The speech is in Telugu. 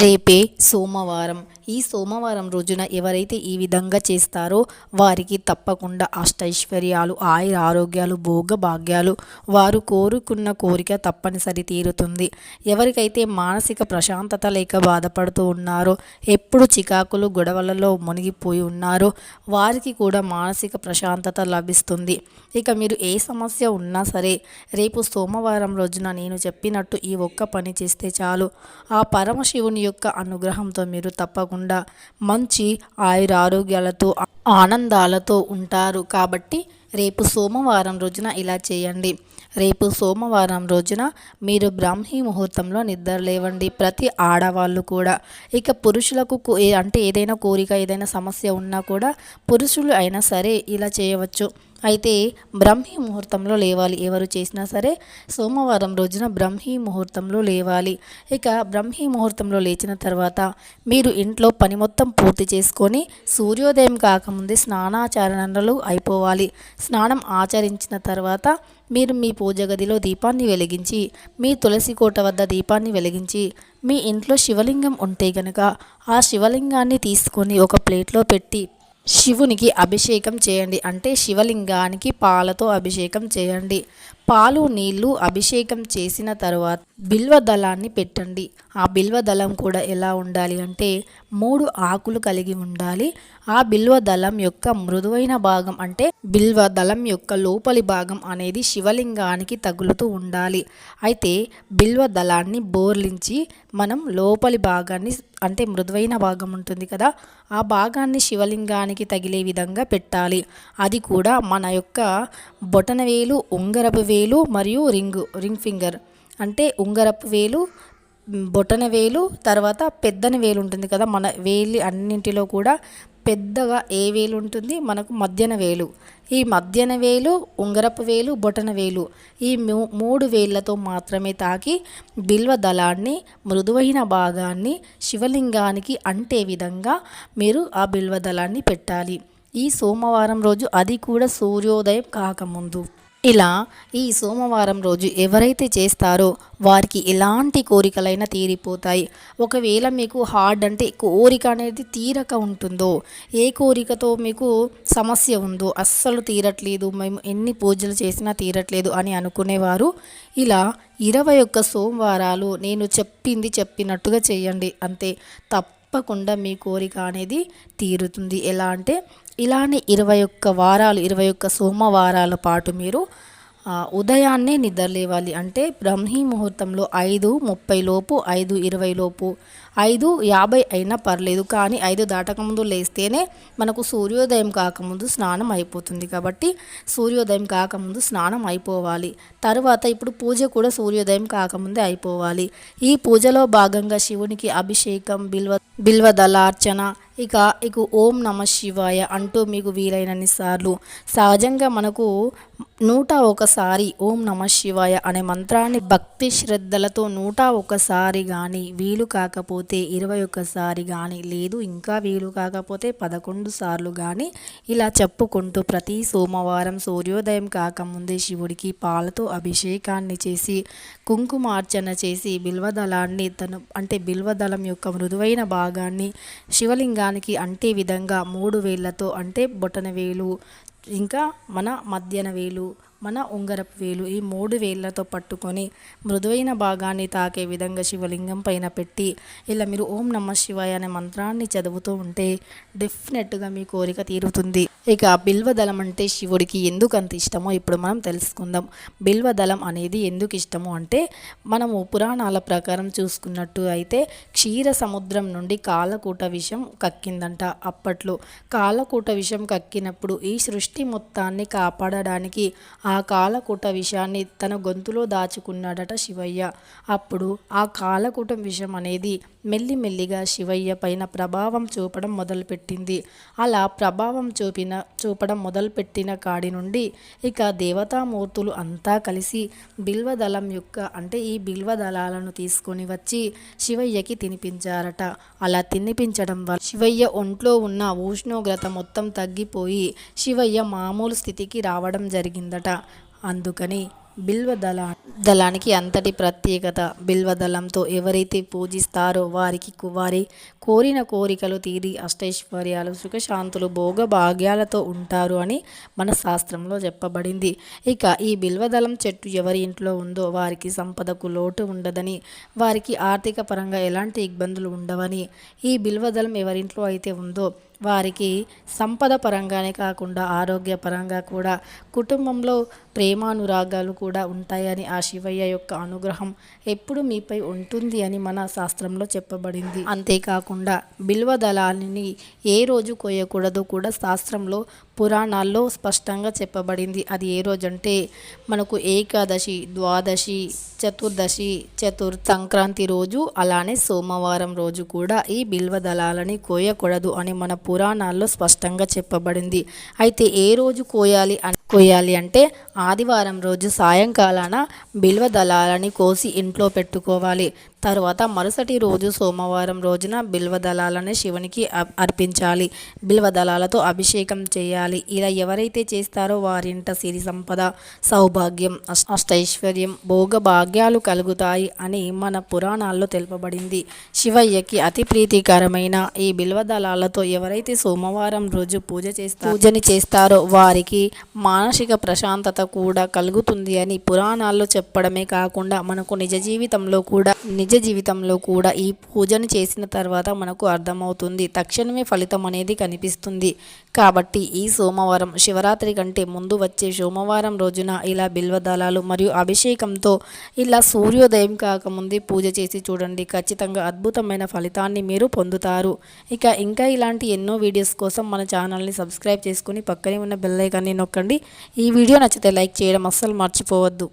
రేపే సోమవారం. ఈ సోమవారం రోజున ఎవరైతే ఈ విధంగా చేస్తారో వారికి తప్పకుండా అష్టైశ్వర్యాలు ఆయుర ఆరోగ్యాలు భోగ భాగ్యాలు వారు కోరుకున్న కోరిక తప్పనిసరి తీరుతుంది. ఎవరికైతే మానసిక ప్రశాంతత లేక బాధపడుతూ ఉన్నారో ఎప్పుడు చికాకులు గొడవలలో మునిగిపోయి ఉన్నారో వారికి కూడా మానసిక ప్రశాంతత లభిస్తుంది. ఇక మీరు ఏ సమస్య ఉన్నా సరే రేపు సోమవారం రోజున నేను చెప్పినట్టు ఈ ఒక్క పని చేస్తే చాలు. ఆ పరమశివుని యొక్క అనుగ్రహంతో మీరు తప్పకుండా మంచి ఆయుర ఆరోగ్యాలతో ఆనందాలతో ఉంటారు. కాబట్టి రేపు సోమవారం రోజున ఇలా చేయండి. రేపు సోమవారం రోజున మీరు బ్రాహ్మీ ముహూర్తంలో నిద్ర లేవండి. ప్రతి ఆడవాళ్ళు కూడా. ఇక పురుషులకు ఏ- అంటే ఏదైనా కోరిక ఏదైనా సమస్య ఉన్నా కూడా పురుషులు అయినా సరే ఇలా చేయవచ్చు. అయితే బ్రహ్మీ ముహూర్తంలో లేవాలి. ఎవరు చేసినా సరే సోమవారం రోజున బ్రహ్మీ ముహూర్తంలో లేవాలి. ఇక బ్రహ్మీ ముహూర్తంలో లేచిన తర్వాత మీరు ఇంట్లో పని మొత్తం పూర్తి చేసుకొని సూర్యోదయం కాకముందే స్నానాచరణలు అయిపోవాలి. స్నానం ఆచరించిన తర్వాత మీరు మీ పూజ గదిలో దీపాన్ని వెలిగించి మీ తులసి కోట వద్ద దీపాన్ని వెలిగించి మీ ఇంట్లో శివలింగం ఉంటే గనక ఆ శివలింగాన్ని తీసుకొని ఒక ప్లేట్లో పెట్టి శివునికి అభిషేకం చేయండి. అంటే శివలింగానికి పాలతో అభిషేకం చేయండి. పాలు నీళ్ళు అభిషేకం చేసిన తర్వాత బిల్వ దళాన్ని పెట్టండి. ఆ బిల్వ దళం కూడా ఎలా ఉండాలి అంటే మూడు ఆకులు కలిగి ఉండాలి. ఆ బిల్వ దళం యొక్క మృదువైన భాగం అంటే బిల్వ దళం యొక్క లోపలి భాగం అనేది శివలింగానికి తగులుతూ ఉండాలి. అయితే బిల్వ దళాన్ని బోర్లించి మనం లోపలి భాగాన్ని అంటే మృదువైన భాగం ఉంటుంది కదా ఆ భాగాన్ని శివలింగానికి తగిలే విధంగా పెట్టాలి. అది కూడా మన యొక్క బొటనవేలు ఉంగరపు వేలు వేలు మరియు రింగ్ రింగ్ ఫింగర్. అంటే ఉంగరపు వేలు బొటన వేలు తర్వాత పెద్దన వేలు ఉంటుంది కదా మన వేలి అన్నింటిలో కూడా పెద్దగా ఏ వేలు ఉంటుంది? మనకు మధ్యన వేలు. ఈ మధ్యన వేలు ఉంగరపు వేలు బొటన వేలు ఈ మూ- మూడు వేళ్ళతో మాత్రమే తాకి బిల్వ దళాన్ని మృదువైన భాగాన్ని శివలింగానికి అంటే విధంగా మీరు ఆ బిల్వ దళాన్ని పెట్టాలి. ఈ సోమవారం రోజు అది కూడా సూర్యోదయం కాకముందు. ఇలా ఈ సోమవారం రోజు ఎవరైతే చేస్తారో వారికి ఎలాంటి కోరికలైనా తీరిపోతాయి. ఒకవేళ మీకు హార్డ్ అంటే కోరిక అనేది తీరక ఉంటుందో ఏ కోరికతో మీకు సమస్య ఉందో అస్సలు తీరట్లేదు మేము ఎన్ని పూజలు చేసినా తీరట్లేదు అని అనుకునేవారు ఇలా ఇరవై ఒక్క సోమవారాలు నేను చెప్పింది చెప్పినట్టుగా చేయండి. అంతే తప్పకుండా మీ కోరిక అనేది తీరుతుంది. ఎలా అంటే ఇలానే ఇరవై ఒక్క వారాలు ఇరవై ఒక్క సోమవారాల పాటు మీరు ఉదయాన్నే నిద్ర లేవాలి అంటే బ్రహ్మీ ముహూర్తంలో ఐదు ముప్పై లోపు ఐదు ఇరవై లోపు ఐదు యాభై అయినా పర్లేదు. కానీ ఐదు దాటకముందు లేస్తేనే మనకు సూర్యోదయం కాకముందు స్నానం అయిపోతుంది కాబట్టి సూర్యోదయం కాకముందు స్నానం అయిపోవాలి. తర్వాత ఇప్పుడు పూజ కూడా సూర్యోదయం కాకముందే అయిపోవాలి. ఈ పూజలో భాగంగా శివునికి అభిషేకం బిల్వ బిల్వదళ అర్చన ఇక ఇక ఓం నమ శివాయ అంటూ మీకు వీలైనన్ని సార్లు. సహజంగా మనకు నూట ఒకసారి ఓం నమ శివాయ అనే మంత్రాన్ని భక్తి శ్రద్ధలతో నూట ఒకసారి కానీ వీలు కాకపోతే ఇరవై ఒక్కసారి కానీ లేదు ఇంకా వీలు కాకపోతే పదకొండు సార్లు కానీ ఇలా చెప్పుకుంటూ ప్రతి సోమవారం సూర్యోదయం కాకముందే శివుడికి పాలతో అభిషేకాన్ని చేసి కుంకుమార్చన చేసి బిల్వదళాన్ని తను అంటే బిల్వదళం యొక్క మృదువైన భాగాన్ని శివలింగ శివలింగానికి అంటే విధంగా మూడు వేళ్ళతో అంటే బొటన వేలు ఇంకా మన మధ్యన వేలు మన ఉంగరపు వేలు ఈ మూడు వేళ్ళతో పట్టుకొని మృదువైన భాగాన్ని తాకే విధంగా శివలింగం పైన పెట్టి ఇలా మీరు ఓం నమ శివాయ అనే మంత్రాన్ని చదువుతూ ఉంటే డెఫినెట్గా మీ కోరిక తీరుతుంది. ఇక బిల్వదళం అంటే శివుడికి ఎందుకు అంత ఇష్టమో ఇప్పుడు మనం తెలుసుకుందాం. బిల్వదళం అనేది ఎందుకు ఇష్టము అంటే మనము పురాణాల ప్రకారం చూసుకున్నట్టు అయితే క్షీర సముద్రం నుండి కాలకూట విషం కక్కిందంట అప్పట్లో. కాలకూట విషం కక్కినప్పుడు ఈ సృష్టి మొత్తాన్ని కాపాడడానికి ఆ ఆ కాలకూట విషయాన్ని తన గొంతులో దాచుకున్నాడట శివయ్య. అప్పుడు ఆ కాలకూటం విషం అనేది మెల్లిమెల్లిగా శివయ్య పైన ప్రభావం చూపడం మొదలుపెట్టింది. అలా ప్రభావం చూపిన చూపడం మొదలుపెట్టిన కాడి నుండి ఇక దేవతామూర్తులు అంతా కలిసి బిల్వదళం యొక్క అంటే ఈ బిల్వదళాలను తీసుకొని వచ్చి శివయ్యకి తినిపించారట. అలా తినిపించడం వల్ల శివయ్య ఒంట్లో ఉన్న ఉష్ణోగ్రత మొత్తం తగ్గిపోయి శివయ్య మామూలు స్థితికి రావడం జరిగిందట. అందుకని బిల్వ దళ దళానికి అంతటి ప్రత్యేకత. బిల్వ దళంతో ఎవరైతే పూజిస్తారో వారికి వారి కోరిన కోరికలు తీరి అష్టైశ్వర్యాలు సుఖశాంతులు భోగభాగ్యాలతో ఉంటారు అని మన శాస్త్రంలో చెప్పబడింది. ఇక ఈ బిల్వదళం చెట్టు ఎవరి ఇంట్లో ఉందో వారికి సంపదకు లోటు ఉండదని వారికి ఆర్థిక పరంగా ఎలాంటి ఇబ్బందులు ఉండవని ఈ బిల్వదళం ఎవరింట్లో అయితే ఉందో వారికి సంపద పరంగానే కాకుండా ఆరోగ్య పరంగా కూడా కుటుంబంలో ప్రేమానురాగాలు కూడా ఉంటాయని ఆ శివయ్య యొక్క అనుగ్రహం ఎప్పుడు మీపై ఉంటుంది అని మన శాస్త్రంలో చెప్పబడింది. అంతేకాకుండా బిల్వ దళాలని ఏ రోజు కోయకూడదో కూడా శాస్త్రంలో పురాణాల్లో స్పష్టంగా చెప్పబడింది. అది ఏ రోజు అంటే మనకు ఏకాదశి ద్వాదశి చతుర్దశి చతుర్ సంక్రాంతి రోజు అలానే సోమవారం రోజు కూడా ఈ బిల్వ దళాలని కోయకూడదు అని మన పురాణాల్లో స్పష్టంగా చెప్పబడింది. అయితే ఏ రోజు కోయాలి అని కోయాలి అంటే ఆదివారం రోజు సాయంకాలాన బిల్వ దళాలని కోసి ఇంట్లో పెట్టుకోవాలి. తర్వాత మరుసటి రోజు సోమవారం రోజున బిల్వదళాలను శివునికి అర్పించాలి. బిల్వ దళాలతో అభిషేకం చేయాలి. ఇలా ఎవరైతే చేస్తారో వారింట సిరి సంపద సౌభాగ్యం అష్టైశ్వర్యం భోగ భాగ్యాలు కలుగుతాయి అని మన పురాణాల్లో తెలుపబడింది. శివయ్యకి అతి ప్రీతికరమైన ఈ బిల్వ దళాలతో ఎవరైతే సోమవారం రోజు పూజ చేస్తారో పూజని చేస్తారో వారికి మానసిక ప్రశాంతత కూడా కలుగుతుంది అని పురాణాల్లో చెప్పడమే కాకుండా మనకు నిజ జీవితంలో కూడా నిజ జీవితంలో కూడా ఈ పూజను చేసిన తర్వాత మనకు అర్థమవుతుంది. తక్షణమే ఫలితం అనేది కనిపిస్తుంది. కాబట్టి ఈ సోమవారం శివరాత్రి కంటే ముందు వచ్చే సోమవారం రోజున ఇలా బిల్వదళాలు మరియు అభిషేకంతో ఇలా సూర్యోదయం కాకముందే పూజ చేసి చూడండి. ఖచ్చితంగా అద్భుతమైన ఫలితాన్ని మీరు పొందుతారు. ఇక ఇంకా ఇలాంటి ఎన్నో వీడియోస్ కోసం మన ఛానల్ని సబ్స్క్రైబ్ చేసుకుని పక్కనే ఉన్న బెల్లైకాన్ని నొక్కండి. ఈ వీడియో నచ్చితే లైక్ చేయడం అస్సలు మర్చిపోవద్దు.